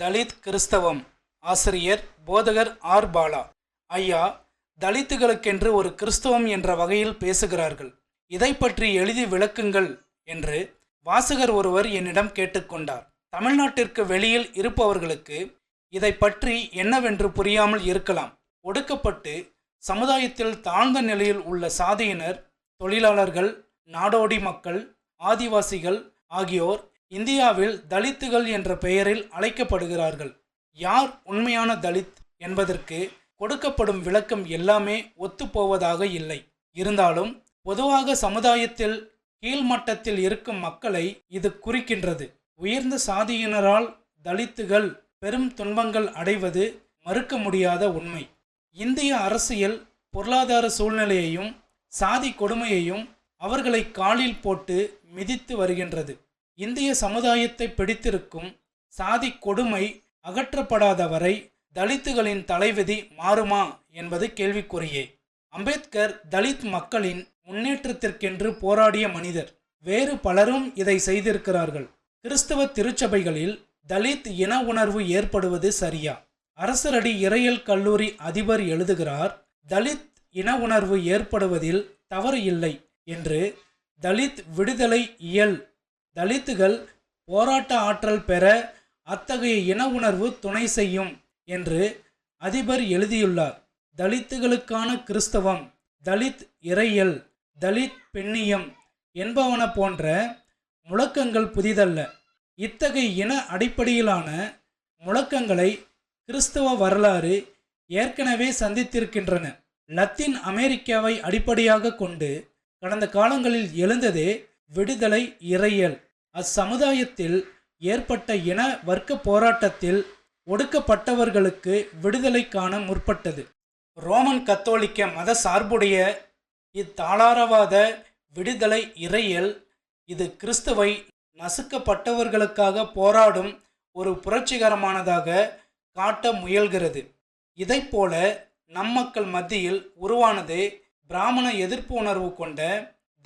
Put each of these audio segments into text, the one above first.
தலித் கிறிஸ்தவம் ஆசிரியர் போதகர் ஆர் பாலா. ஐயா தலித்துகளுக்கென்று ஒரு கிறிஸ்தவம் என்ற வகையில் பேசுகிறார்கள். இதை பற்றி எழுதி விளக்குங்கள் என்று வாசகர் ஒருவர் என்னிடம் கேட்டுக்கொண்டார். தமிழ்நாட்டிற்கு வெளியில் இருப்பவர்களுக்கு இதை பற்றி என்னவென்று புரியாமல் இருக்கலாம். ஒடுக்கப்பட்டு சமுதாயத்தில் தாழ்ந்த நிலையில் உள்ள சாதியினர் தொழிலாளர்கள் நாடோடி மக்கள் ஆதிவாசிகள் ஆகியோர் இந்தியாவில் தலித்துகள் என்ற பெயரில் அழைக்கப்படுகிறார்கள். யார் உண்மையான தலித் என்பதற்கு கொடுக்கப்படும் விளக்கம் எல்லாமே ஒத்துப்போவதாக இல்லை. இருந்தாலும் பொதுவாக சமுதாயத்தில் கீழ்மட்டத்தில் இருக்கும் மக்களை இது குறிக்கின்றது. உயர்ந்த சாதியினரால் தலித்துகள் பெரும் துன்பங்கள் அடைவது மறுக்க முடியாத உண்மை. இந்திய அரசியல் பொருளாதார சூழ்நிலையையும் சாதி கொடுமையையும் அவர்களை காலில் போட்டு மிதித்து வருகின்றது. இந்திய சமுதாயத்தை பிடித்திருக்கும் சாதி கொடுமை அகற்றப்படாத வரை தலித்துகளின் தலைவிதி மாறுமா என்பது கேள்விக்குறியே. அம்பேத்கர் தலித் மக்களின் முன்னேற்றத்திற்கென்று போராடிய மனிதர். வேறு பலரும் இதை செய்திருக்கிறார்கள். கிறிஸ்தவ திருச்சபைகளில் தலித் இன உணர்வு ஏற்படுவது சரியா? அரசரடி இறையல் கல்லூரி அதிபர் எழுதுகிறார் தலித் இன உணர்வு ஏற்படுவதில் தவறு இல்லை என்று தலித் விடுதலை இயல் தலித்துகள் போராட்ட ஆற்றல் பெற அத்தகைய இன உணர்வு துணை செய்யும் என்று அதிபர் எழுதியுள்ளார். தலித்துகளுக்கான கிறிஸ்தவம் தலித் இறையல் தலித் பெண்ணியம் என்பவன போன்ற முழக்கங்கள் புதிதல்ல. இத்தகைய இன அடிப்படையிலான முழக்கங்களை கிறிஸ்தவ வரலாறு ஏற்கனவே சந்தித்திருக்கின்றன. லத்தீன் அமெரிக்காவை அடிப்படையாக கொண்டு கடந்த காலங்களில் எழுந்ததே விடுதலை இறையல். அச்சமுதாயத்தில் ஏற்பட்ட இன வர்க்க போராட்டத்தில் ஒடுக்கப்பட்டவர்களுக்கு விடுதலை காண முற்பட்டது. ரோமன் கத்தோலிக்க மத சார்புடைய இத்தாளாரவாத விடுதலை இறையல் இது கிறிஸ்துவை நசுக்கப்பட்டவர்களுக்காக போராடும் ஒரு புரட்சிகரமானதாக காட்ட முயல்கிறது. இதைப்போல நம் மக்கள் மத்தியில் உருவானது பிராமண எதிர்ப்பு உணர்வு கொண்ட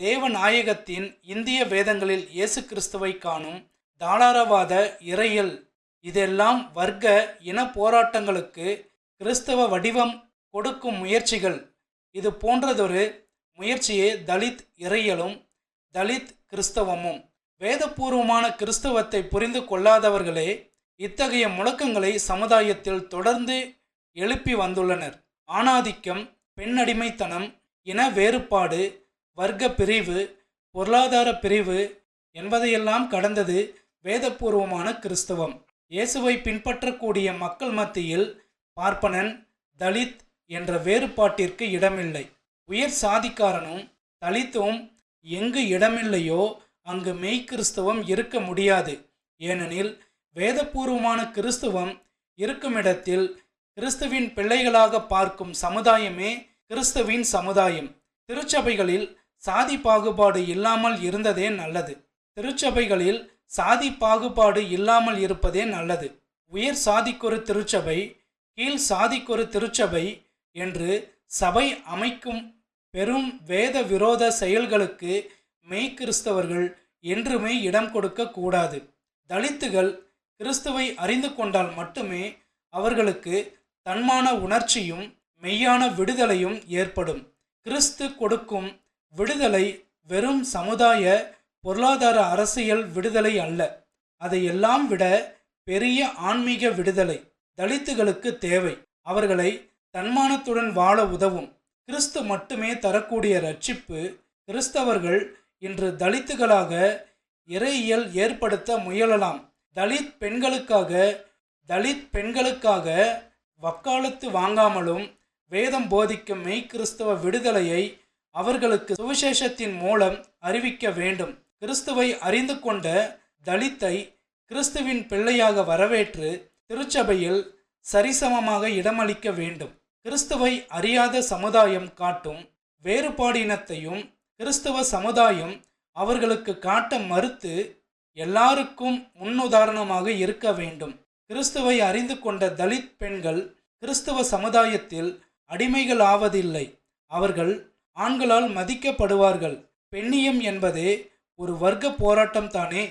தேவநாயகத்தின் இந்திய வேதங்களில் இயேசு கிறிஸ்துவை காணும் தாளாரவாத இறையல். இதெல்லாம் வர்க்க இன போராட்டங்களுக்கு கிறிஸ்தவ வடிவம் கொடுக்கும் முயற்சிகள். இது போன்றதொரு முயற்சியே தலித் இறையலும் தலித் கிறிஸ்தவமும். வேதபூர்வமான கிறிஸ்தவத்தை புரிந்து கொள்ளாதவர்களே இத்தகைய முழக்கங்களை சமுதாயத்தில் தொடர்ந்து எழுப்பி வந்துள்ளனர். ஆணாதிக்கம் பெண்ணடிமைத்தனம் இன வேறுபாடு வர்க்க பிரிவு பொருளாதார பிரிவு என்பதையெல்லாம் கடந்தது வேதபூர்வமான கிறிஸ்தவம். இயேசுவை பின்பற்றக்கூடிய மக்கள் மத்தியில் பார்ப்பனன் தலித் என்ற வேறுபாட்டிற்கு இடமில்லை. உயர் சாதிக்காரனும் தலித்தும் எங்கு இடமில்லையோ அங்கு மெய்க்கிறிஸ்தவம் இருக்க முடியாது. ஏனெனில் வேதபூர்வமான கிறிஸ்துவம் இருக்குமிடத்தில் கிறிஸ்துவின் பிள்ளைகளாக பார்க்கும் சமுதாயமே கிறிஸ்துவின் சமுதாயம். திருச்சபைகளில் சாதி பாகுபாடு இல்லாமல் இருந்ததே நல்லது. திருச்சபைகளில் சாதி பாகுபாடு இல்லாமல் இருப்பதே நல்லது. உயர் சாதிக்கொரு திருச்சபை கீழ் சாதிக்கொரு திருச்சபை என்று சபை அமைக்கும் பெரும் வேத விரோத செயல்களுக்கு மெய்கிறிஸ்தவர்கள் என்றுமே இடம் கொடுக்க கூடாது. தலித்துகள் கிறிஸ்துவை அறிந்து கொண்டால் மட்டுமே அவர்களுக்கு தன்மான உணர்ச்சியும் மெய்யான விடுதலையும் ஏற்படும். கிறிஸ்து கொடுக்கும் விடுதலை வெறும் சமுதாய பொருளாதார அரசியல் விடுதலை அல்ல. அதையெல்லாம் விட பெரிய ஆன்மீக விடுதலை தலித்துகளுக்கு தேவை. அவர்களை தன்மானத்துடன் வாழ உதவும். கிறிஸ்து மட்டுமே தரக்கூடிய ரட்சிப்பு கிறிஸ்தவர்கள் இன்று தலித்துகளாக இறையியல் ஏற்படுத்த முயலலாம். தலித் பெண்களுக்காக தலித் பெண்களுக்காக வக்காலத்து வாங்காமலும் வேதம் போதிக்கும் மெய் கிறிஸ்தவ விடுதலையை அவர்களுக்கு சுவிசேஷத்தின் மூலம் அறிவிக்க வேண்டும். கிறிஸ்துவை அறிந்து கொண்ட தலித்தை கிறிஸ்துவின் பிள்ளையாக வரவேற்று திருச்சபையில் சரிசமமாக இடமளிக்க வேண்டும். கிறிஸ்துவை அறியாத சமுதாயம் காட்டும் வேறுபாடினத்தையும் கிறிஸ்துவ சமுதாயம் அவர்களுக்கு காட்ட மறுத்து எல்லாருக்கும் முன்னுதாரணமாக இருக்க வேண்டும். கிறிஸ்துவை அறிந்து கொண்ட தலித் பெண்கள் கிறிஸ்துவ சமுதாயத்தில் அடிமைகள் ஆவதில்லை அவர்கள் ஆண்களால் மதிக்கப்படுவார்கள். பெண்ணியம் என்பதே ஒரு வர்க்க போராட்டம் தானே.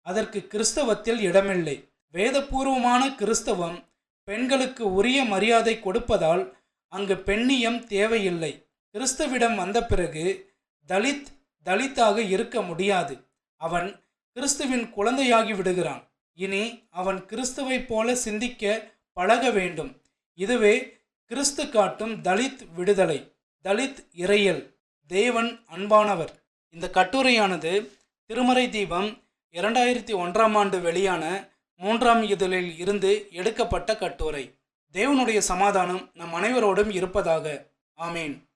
அதற்கு கிறிஸ்தவத்தில் இடமில்லை. வேதபூர்வமான கிறிஸ்தவம் பெண்களுக்கு உரிய மரியாதை கொடுப்பதால் அங்கு பெண்ணியம் தேவையில்லை. கிறிஸ்துவிடம் வந்த பிறகு தலித் தலித்தாக இருக்க முடியாது. அவன் கிறிஸ்துவின் குழந்தையாகி விடுகிறான். இனி அவன் கிறிஸ்துவைப் போல சிந்திக்க பழக வேண்டும். இதுவே கிறிஸ்து காட்டும் தலித் விடுதலை. தலித் இறையல் தேவன் அன்பானவர். இந்த கட்டுரையானது திருமறை தீபம் இரண்டாயிரத்தி ஒன்றாம் ஆண்டு வெளியான மூன்றாம் இதழில் இருந்து எடுக்கப்பட்ட கட்டுரை. தேவனுடைய சமாதானம் நம் அனைவரோடும் இருப்பதாக. ஆமேன்.